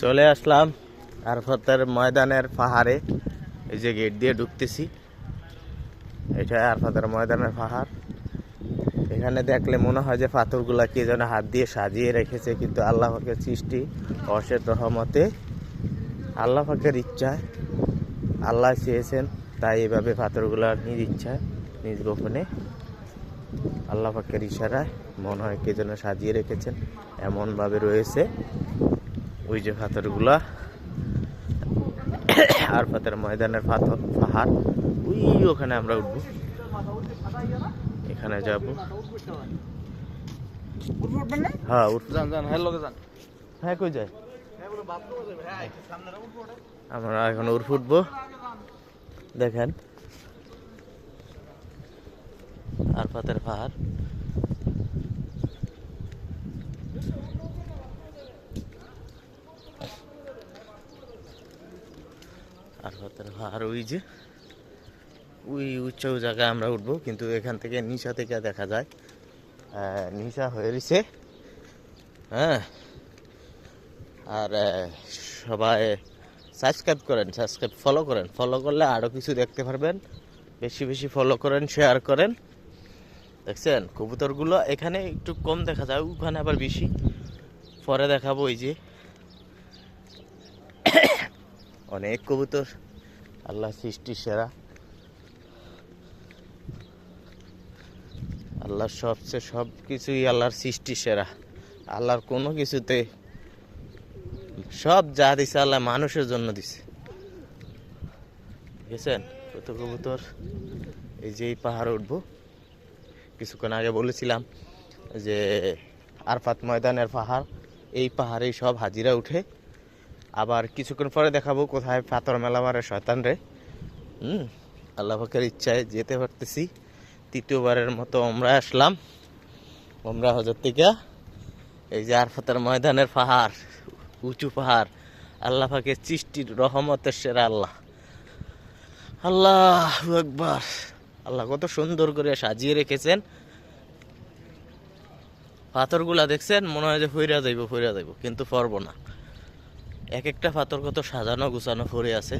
চলে আসলাম আরফতের ময়দানের পাহাড়ে। এই যে গেট দিয়ে ঢুকতেছি। এটা আরফতের ময়দানের পাহাড়। এখানে দেখলে মনে হয় যে পাথরগুলা কে যেন হাত দিয়ে সাজিয়ে রেখেছে, কিন্তু আল্লাহ পাকের সৃষ্টি অশের রহমতে, আল্লাহ পাকের ইচ্ছায় আল্লাহ চেয়েছেন, তাই এভাবে পাথরগুলা নিজ ইচ্ছায়, নিজ গোপনে আল্লাহ পাকের ইশারায় মনে হয় কে যেন সাজিয়ে রেখেছেন, এমনভাবে রয়েছে। ওই যে পাথরগুলা আর পাথর ময়দানের পাথর পাহাড়। ওই ওখানে আমরা উঠবো। এখানে যাব। হ্যাঁ উঠ যান যান হ্যাঁ হ্যাঁ কই যায়? আমরা এখন উঠ ফুটবো দেখেন। আর পাতের পাহাড়। আর পাতের পাহাড় ওই যে, ওই উচ্চ জায়গায় আমরা উঠবো, কিন্তু এখান থেকে নিশা থেকে দেখা যায় নিশা হয়ে রয়েছে হ্যাঁ। আর সবাই সাবস্ক্রাইব করেন সাবস্ক্রাইব ফলো করেন। ফলো করলে আরও কিছু দেখতে পারবেন, বেশি বেশি ফলো করেন শেয়ার করেন। দেখছেন? কবুতরগুলো এখানে একটু কম দেখা যায়, ওখানে আবার বেশি। পরে দেখাবো ওই যে অনেক কবুতর। আল্লাহ সৃষ্টি সেরা। আল্লাহর সবচেয়ে সব কিছুই আল্লাহর সৃষ্টি সেরা। আল্লাহর কোনো কিছুতে সব যা দিছে আল্লাহ মানুষের জন্য দিছে। বুঝেছেন? কত কবুতর? এই যে পাহাড়ে উঠবো। কিছুক্ষণ আগে বলেছিলাম যে আরফাত ময়দানের পাহাড়, এই পাহাড়েই সব হাজিরা উঠে আবার কিছুক্ষণ পরে দেখাবো কোথায় পাথর মেলা মারে শয়তান রে। হুম, আল্লাহ পাকের ইচ্ছায় যেতে পারতেছি। তৃতীয়বারের মতো আমরা আসলাম। আমরা হজর থেকে এই যে আরফাতের ময়দানের পাহাড়, উঁচু পাহাড়, আল্লাহ পাকের সৃষ্টির রহমতের সেরা আল্লাহ। আল্লাহ একবার আল্লাহ কত সুন্দর করে সাজিয়ে রেখেছেন। পাথরগুলা দেখছেন, মনে হয় যে ফইরা যাইব ফইরা যাইব, কিন্তু পারব না। এক একটা পাথর কত সাজানো, গুছানো পড়ে আছে।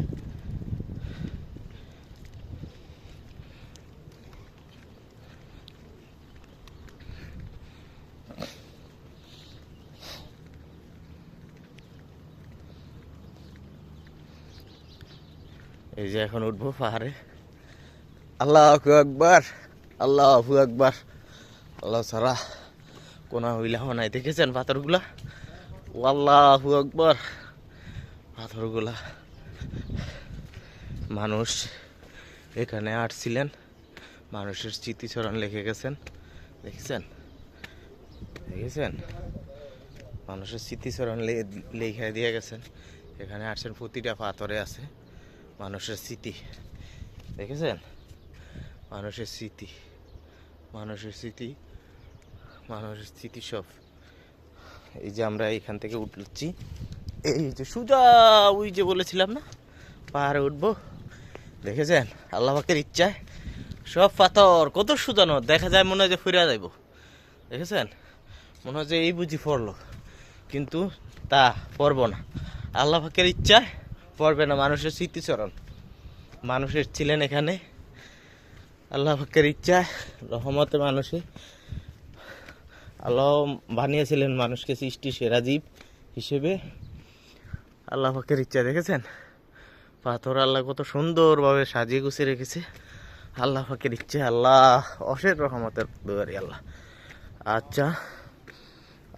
এই যে এখন উঠবো পাহাড়ে। আল্লাহ আকবার, আল্লাহ আফু আকবার। আল্লাহ সারা কোনা হইলা নাই, দেখেছেন পাথরগুলা? আল্লাহ আকবার। পাথরগুলা। মানুষ এখানে আসছিলেন। মানুষের স্মৃতিচরণ লিখে গেছেন। দেখেছেন? দেখেছেন? মানুষের স্মৃতিচরণ লিখে দিয়ে গেছেন। এখানে আসছেন, প্রতিটা পাথরে আছে মানুষের স্মৃতি। দেখেছেন? মানুষের স্মৃতি। মানুষের স্মৃতি মানুষের স্মৃতি সব এই যে আমরা এখান থেকে উঠছি এই যে সুজা, ওই যে বলেছিলাম না? পাহাড়ে উঠবো। দেখেছেন? আল্লাহ পাকের ইচ্ছায় সব পাথর, কত সুজানো। দেখা যায় মনে হয় যে ফিরে যাইব। দেখেছেন? মনে হয় যে এই বুঝি পড়ল। কিন্তু তা পড়ব না। আল্লাহ পাকের ইচ্ছায় পড়বে না। মানুষের স্মৃতিচরণ। মানুষের ছিলেন এখানে। আল্লাহ পাকের ইচ্ছায় রহমতে মানুষে আল্লাহ বানিয়েছিলেন মানুষকে সৃষ্টি সেরা জীব হিসেবে। আল্লাহ পাকের ইচ্ছা, দেখেছেন? পাথর আল্লাহ কত সুন্দরভাবে সাজিয়ে গুছিয়ে রেখেছে। আল্লাহ পাকের ইচ্ছে আল্লাহ অশের রহমতের দুয়ারি আল্লাহ। আচ্ছা